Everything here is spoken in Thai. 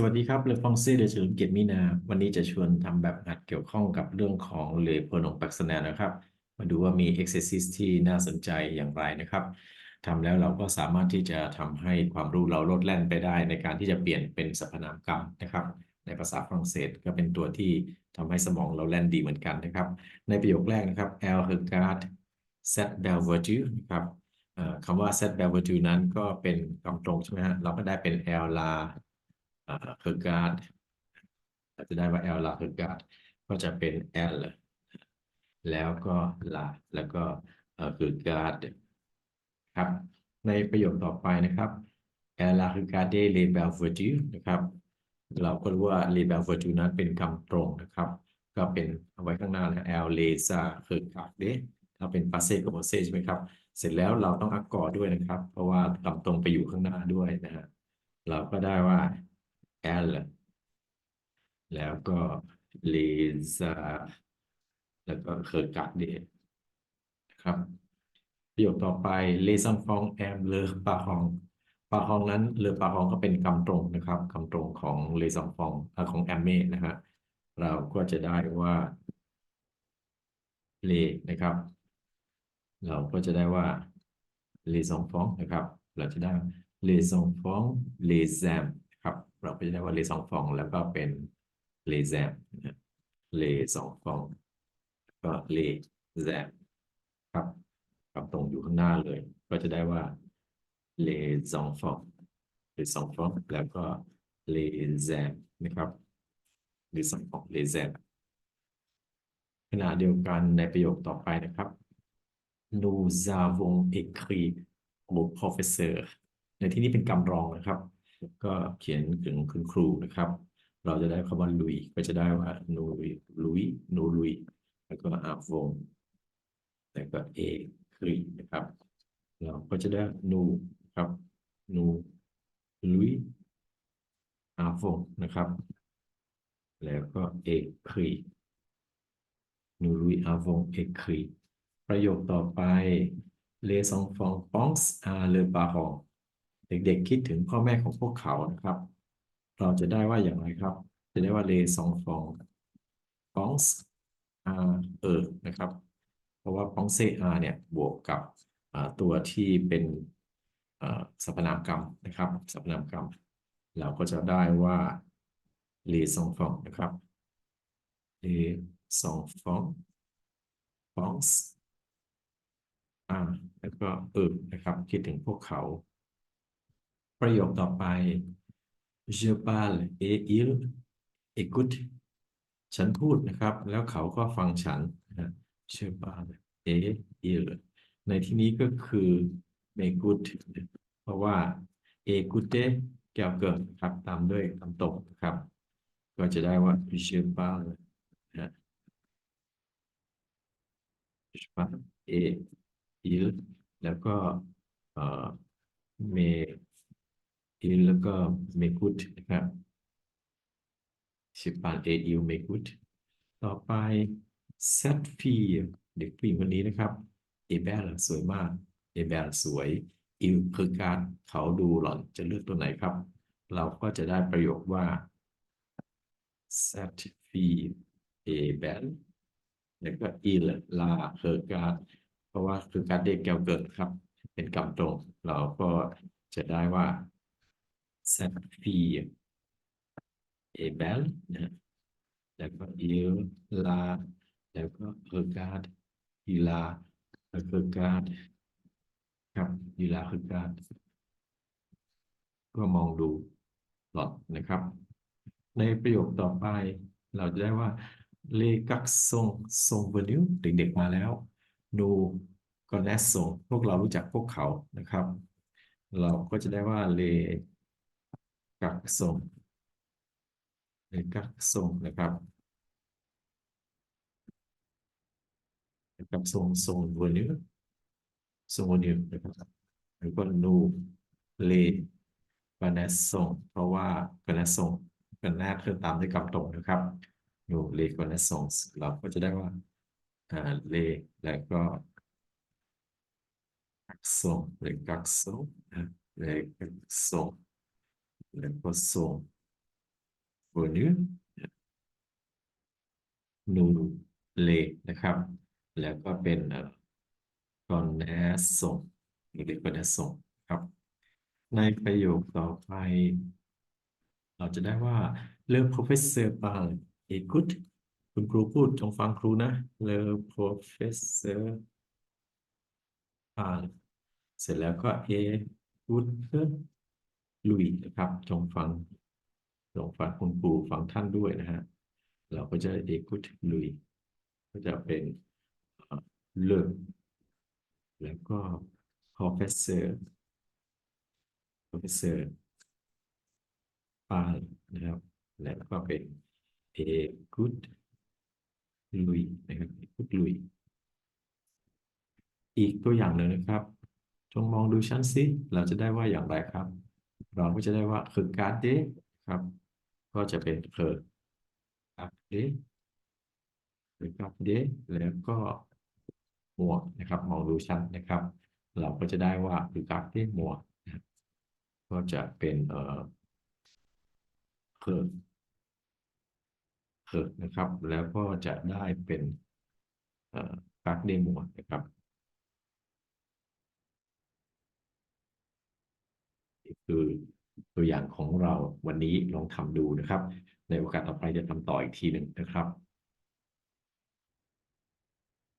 สวัสดีครับเลฟองเซ่เดชเฉลิมเกียรติมีนา วันนี้จะชวนทำแบบหัดเกี่ยวข้องกับเรื่องของเลโพนงปักษณานะครับ มาดูว่ามี exercise ที่น่าสนใจอย่างไรนะครับทำแล้วเราก็สามารถที่จะทำให้ความรู้เราลดแล่นไปได้ ในการที่จะเปลี่ยนเป็นสรรพนามกรรมนะครับ ในภาษาฝรั่งเศสก็เป็นตัวที่ทำให้สมองเราแล่นดีเหมือนกันนะครับ ในประโยคแรกนะครับ Elle regarde cette belle voiture นะครับคำว่า cette belle voiture นั้นก็เป็นคำตรงใช่ไหมฮะเราก็ได้เป็น l la เอ่อ regarde เราจะได้ว่า Elle la regarde ก็จะเป็น L แล้วก็ la แล้วก็เอ่อ regarde ครับ ในประโยคต่อไปนะครับ Elle a regardé les belles voitures นะครับ เราก็รู้ว่า les belles voitures นั้นเป็นคำตรงนะครับ ก็เป็นเอาไว้ข้างหน้านะ Elle les a regardé ถ้าเป็น passé กับ passé ใช่ไหมครับ เสร็จแล้วเราต้องอักกอด้วยนะครับ เพราะว่าคำตรงไปอยู่ข้างหน้าด้วยนะฮะเราก็ได้ว่า L แล้วก็ลีซาแล้วก็เคอร์กัดเดนะครับ ประโยคต่อไปเลซัมฟองแอมเลอปาฮองปาฮองนั้นเรือปาฮองก็เป็นคำตรงนะครับคำตรงของเลซองฟองของแอมเมนะฮะเราก็จะได้ว่าเลนะครับ เราก็จะได้ว่าเลซองฟองนะครับ เราจะได้เลซองฟองเลแซม เราพิจะได้ว่าเลสองฟอง แล้วก็เป็นเลแซมนะเลสองฟอง ก็เลแซมครับกับตรงอยู่ข้างหน้าเลย ก็จะได้ว่าเลสองฟองเลสองฟองแล้วก็เลแซมนะครับเลสองฟองเลแซมขณะเดียวกันในประโยคต่อไปนะครับ nous avons écrit au professeur ในที่นี้เป็นคำรองนะครับ ก็เขียนถึงคุณครูนะครับ เราจะได้คำว่าลุยก็จะได้ว่านูลุยนูลุยแล้วก็อาฟงแล้วก็เอครีนะครับ เราก็จะได้นูครับนูลุยอาฟงนะครับ แล้วก็เอครีนูลุยอาฟงเอครีประโยคต่อไปเลซองฟองปองส์อาเลบาฮอง เด็กๆคิดถึงพ่อแม่ของพวกเขานะครับ เราจะได้ว่าอย่างไรครับ จะได้ว่า les enfants pensent à eux นะครับ เพราะว่า penser à เนี่ยบวกกับตัวที่เป็นสรรพนามกรรมนะครับสรรพนามกรรม เราก็จะได้ว่า les enfants นะครับ les enfants pensent อ่าแล้วก็เออนะครับ คิดถึงพวกเขา ประโยคต่อไป je parle et il écoute ฉันพูดนะครับ แล้วเขาก็ฟังฉันนะ je parle et il ในที่นี้ก็คือ m'écoute เพราะว่า écouter แก้วเกิดครับ ตามด้วยคำตกนะครับ ก็จะได้ว่า je parle นะ je parle et il แล้วก็เอ่อ me il แล้วก็ m'écoute นะครับ je parle et il m'écoute ต่อไป cette fille เด็กผู้หญิงคนนี้นะครับ est belle สวยมาก est belle สวย il คือการเขาดูหล่อนจะเลือกตัวไหนครับ เราก็จะได้ประโยคว่า cette fille est belle แล้วก็ il la regarde เพราะว่าคือการเด็กแก้วเกิดครับ เป็นกรรมตรง เราก็จะได้ว่า sa fille est belle นะแล้วก็ il la แล้วก็ regarde il la regarde ครับ il la regarde ก็มองดูหลอดนะครับ ในประโยคต่อไป เราจะได้ว่า les garçons sont venus เด็กๆมาแล้วดูกอนเนสโซพวกเรารู้จักพวกเขานะครับ เราก็จะได้ว่าเล่ กักส่งหรือกักส่งนะครับนะครับส่งส่งวันนี้ส่งวันนี้นะครับแล้วก็นูเลกันัสส่ง เพราะว่ากันัสส่งกันหน้าเคลื่อนตามด้วยคำตรงนะครับนูเลกันัสส่งเราก็จะได้ว่าเลแล้วก็กักส่งหรือกักส่งเลกักส่ง แล้วก็ทรงโ venu นูเลนะครับ แล้วก็เป็นคอนเนสส่งหรือคอนเนสส่งครับ ในประโยคต่อไป เราจะได้ว่าเล professeur parle กอีกุตคุณครูพูดจงฟังครูนะ เลิ professeur parle เสร็จแล้วก็ écoute lui นะครับจงฟังจงฟังคุณครูฟังท่านด้วยนะฮะเราก็จะ écoute lui ก็จะเป็นเอ่อ le แล้วก็ professeur professeur ปาลนะครับ แล้วก็เป็น écoute lui นะครับ écoute lui อีกตัวอย่างหนึ่งนะครับ จงมองดูฉันสิเราจะได้ว่าอย่างไรครับ เราก็จะได้ว่า regarder ครับ ก็จะเป็น regarder regarder แล้วก็หมวกนะครับมองดูฉันนะครับ เราก็จะได้ว่า regarder หมวกนะก็จะเป็นเอ่อเคิร์เคิร์นะครับ แล้วก็จะได้เป็นเอ่อกักเดโมนะครับ คือตัวอย่างของเราวันนี้ลองทำดูนะครับ ในโอกาสต่อไปจะทำต่ออีกทีหนึ่งนะครับ